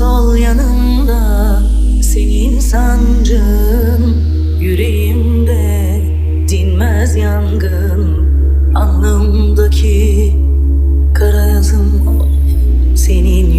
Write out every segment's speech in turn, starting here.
sol yanımda senin sancın Yüreğimde dinmez yangın. Alnımdaki kara yazım senin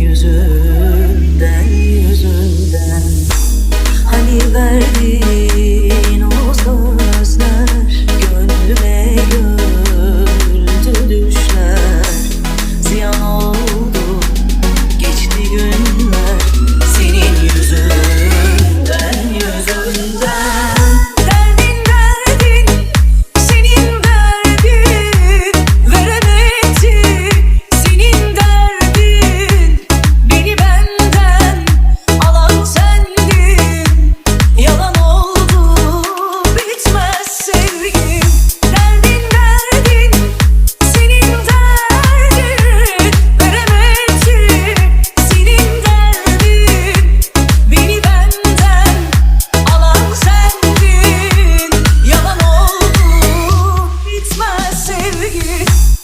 sevgi.